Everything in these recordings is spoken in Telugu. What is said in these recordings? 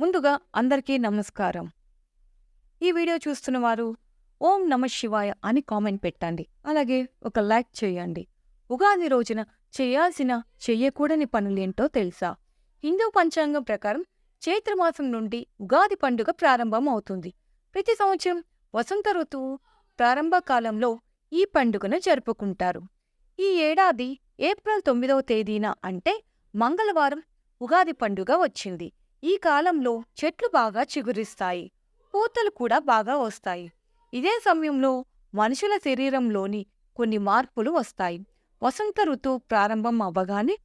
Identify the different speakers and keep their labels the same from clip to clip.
Speaker 1: ముందుగా అందరికీ నమస్కారం. ఈ వీడియో చూస్తున్న వారు ఓం నమ శివాయ అని కామెంట్ పెట్టండి. అలాగే ఒక లైక్ చేయండి. ఉగాది రోజున చేయాల్సిన చెయ్యకూడని పనులేంటో తెలుసా? హిందూ పంచాంగం ప్రకారం చైత్రమాసం నుండి ఉగాది పండుగ ప్రారంభం అవుతుంది ప్రతి సంవత్సరం వసంత ఋతువు ప్రారంభ కాలంలో ఈ పండుగను జరుపుకుంటారు. ఈ ఏడాది ఏప్రిల్ తొమ్మిదవ తేదీన అంటే మంగళవారం ఉగాది పండుగ వచ్చింది. ఈ కాలంలో చెట్లు బాగా చిగురిస్తాయి పూతలు కూడా బాగా వస్తాయి. ఇదే సమయంలో మనుషుల శరీరంలోని కొన్ని మార్పులు వస్తాయి. వసంత ఋతువు ప్రారంభం అవ్వగానే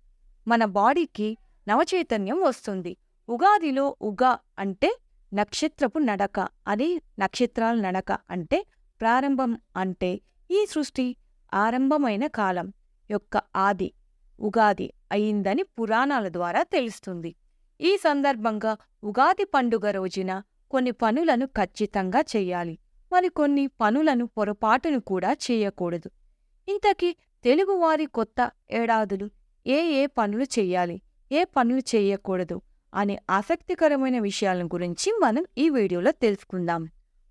Speaker 1: మన బాడీకి నవచైతన్యం వస్తుంది. ఉగాదిలో ఉగా అంటే నక్షత్రపు నడక అని నక్షత్రాల నడక అంటే ప్రారంభం అంటే ఈ సృష్టి ఆరంభమైన కాలం యొక్క ఆది ఉగాది అయిందని పురాణాల ద్వారా తెలుస్తుంది. ఈ సందర్భంగా ఉగాది పండుగ రోజున కొన్ని పనులను ఖచ్చితంగా చెయ్యాలి మరికొన్ని పనులను పొరపాటును కూడా చేయకూడదు. ఇంతకీ తెలుగువారి కొత్త ఏడాదులు ఏ ఏ పనులు చెయ్యాలి ఏ పనులు చేయకూడదు అనే ఆసక్తికరమైన విషయాల గురించి మనం ఈ వీడియోలో తెలుసుకుందాం.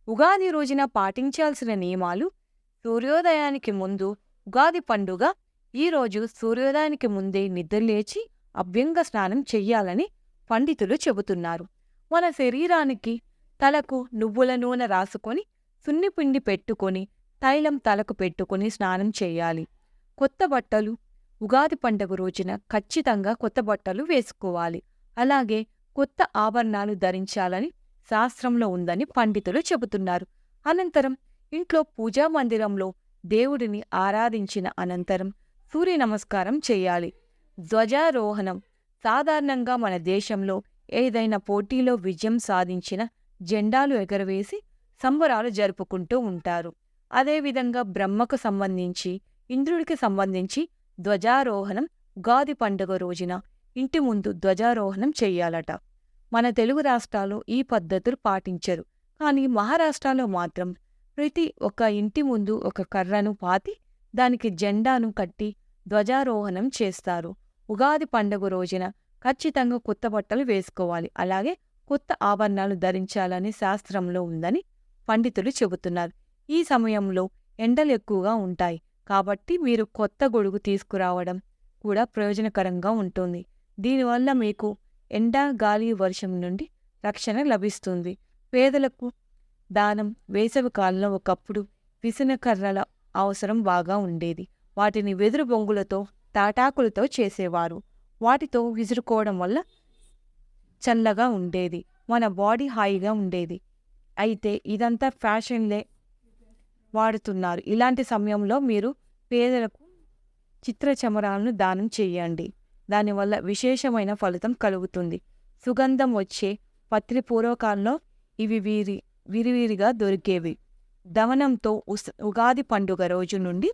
Speaker 1: ఉగాది రోజున పాటించాల్సిన నియమాలు సూర్యోదయానికి ముందు ఉగాది పండుగ ఈరోజు సూర్యోదయానికి ముందే నిద్రలేచి అభ్యంగ స్నానం చెయ్యాలని పండితులు చెబుతున్నారు. మన శరీరానికి తలకు నువ్వుల నూనె రాసుకొని సున్నిపిండి పెట్టుకొని తైలం తలకు పెట్టుకొని స్నానం చేయాలి. కొత్త బట్టలు ఉగాది పండుగ రోజున ఖచ్చితంగా కొత్త బట్టలు వేసుకోవాలి. అలాగే కొత్త ఆభరణాలు ధరించాలని శాస్త్రంలో ఉందని పండితులు చెబుతున్నారు. అనంతరం ఇంట్లో పూజా మందిరంలో దేవుడిని ఆరాధించిన అనంతరం సూర్య నమస్కారం చేయాలి. ధ్వజారోహణం సాధారణంగా మన దేశంలో ఏదైనా పోటీలో విజయం సాధించిన జెండాలు ఎగరవేసి సంబరాలు జరుపుకుంటూ ఉంటారు. అదేవిధంగా బ్రహ్మకు సంబంధించి ఇంద్రుడికి సంబంధించి ధ్వజారోహణం ఉగాది పండుగ రోజున ఇంటి ముందు ధ్వజారోహణం చెయ్యాలట మన తెలుగు రాష్ట్రాలు ఈ పద్ధతులు పాటించరు. కానీ మహారాష్ట్రలో మాత్రం ప్రతి ఒక్క ఇంటి ముందు ఒక కర్రను పాతి దానికి జెండాను కట్టి ధ్వజారోహణం చేస్తారు. ఉగాది పండుగ రోజున ఖచ్చితంగా కొత్త బట్టలు వేసుకోవాలి. అలాగే కొత్త ఆభరణాలు ధరించాలని శాస్త్రంలో ఉందని పండితులు చెబుతున్నారు. ఈ సమయంలో ఎండలు ఎక్కువగా ఉంటాయి. కాబట్టి మీరు కొత్త గొడుగు తీసుకురావడం కూడా ప్రయోజనకరంగా ఉంటుంది. దీనివల్ల మీకు ఎండ గాలి వర్షం నుండి రక్షణ లభిస్తుంది. పేదలకు దానం వేసవి కాలంలో ఒకప్పుడు విసనకర్రల అవసరం బాగా ఉండేది. వాటిని వెదురు బొంగులతో తాటాకులతో చేసేవారు. వాటితో విసురుకోవడం వల్ల చల్లగా ఉండేది. మన బాడీ హాయిగా ఉండేది. అయితే ఇదంతా ఫ్యాషన్లే వాడుతున్నారు. ఇలాంటి సమయంలో మీరు పేదలకు చిత్ర చమరాలను దానం చేయండి. దానివల్ల విశేషమైన ఫలితం కలుగుతుంది. సుగంధం వచ్చే పత్రి పూర్వకాలంలో ఇవి వీరి విరివిరిగా దొరికేవి. దవనంతో ఉస్ ఉగాది పండుగ రోజు నుండి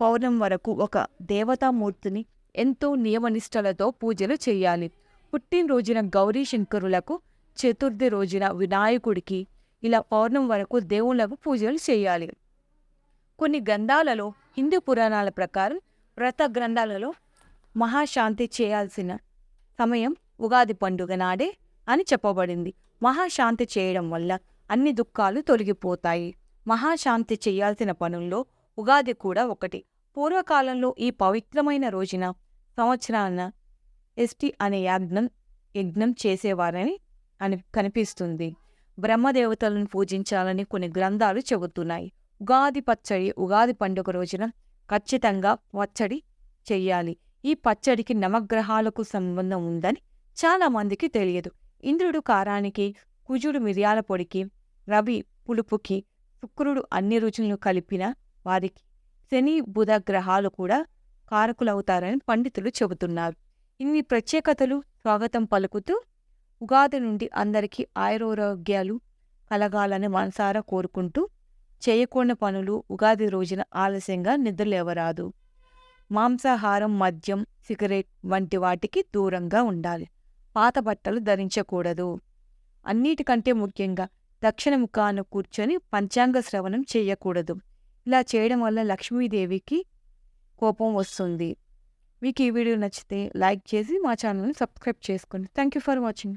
Speaker 1: పౌర్ణం వరకు ఒక దేవతామూర్తిని ఎంతో నియమనిష్టలతో పూజలు చేయాలి. పుట్టినరోజున గౌరీ శంకరులకు చతుర్థి రోజున వినాయకుడికి ఇలా పౌర్ణం వరకు దేవుళ్ళకు పూజలు చేయాలి. కొన్ని గ్రంథాలలో హిందూ పురాణాల ప్రకారం వ్రత గ్రంథాలలో మహాశాంతి చేయాల్సిన సమయం ఉగాది పండుగ నాడే అని చెప్పబడింది. మహాశాంతి చేయడం వల్ల అన్ని దుఃఖాలు తొలగిపోతాయి. మహాశాంతి చేయాల్సిన పనుల్లో ఉగాది కూడా ఒకటి. పూర్వకాలంలో ఈ పవిత్రమైన రోజున సంవత్సరాన ఎస్టి అనే యాజ్ఞం యజ్ఞం చేసేవారని అని కనిపిస్తుంది. బ్రహ్మదేవతలను పూజించాలని కొన్ని గ్రంథాలు చెబుతున్నాయి. ఉగాది పచ్చడి ఉగాది పండుగ రోజున ఖచ్చితంగా పచ్చడి చెయ్యాలి. ఈ పచ్చడికి నవగ్రహాలకు సంబంధం ఉందని చాలామందికి తెలియదు. ఇంద్రుడు కారానికి కుజుడు మిరియాల పొడికి రవి పులుపుకి శుక్రుడు అన్ని రుచులను కలిపిన వారికి శని బుధ గ్రహాలు కూడా కారకులవుతారని పండితులు చెబుతున్నారు. ఇన్ని ప్రత్యేకతలు స్వాగతం పలుకుతూ ఉగాది నుండి అందరికీ ఆయురోగ్యాలు కలగాలని మనసారా కోరుకుంటూ చేయకూడని పనులు ఉగాది రోజున ఆలస్యంగా నిద్రలేవరాదు. మాంసాహారం మద్యం సిగరెట్ వంటి వాటికి దూరంగా ఉండాలి. పాత బట్టలు ధరించకూడదు. అన్నిటికంటే ముఖ్యంగా దక్షిణ ముఖాన కూర్చొని పంచాంగ శ్రవణం చేయకూడదు. ఇలా చేయడం వల్ల లక్ష్మీదేవికి కోపం వస్తుంది. మీకు ఈ వీడియో నచ్చితే లైక్ చేసి మా ఛానల్ని సబ్స్క్రైబ్ చేసుకోండి థ్యాంక్ యూ ఫర్ వాచింగ్.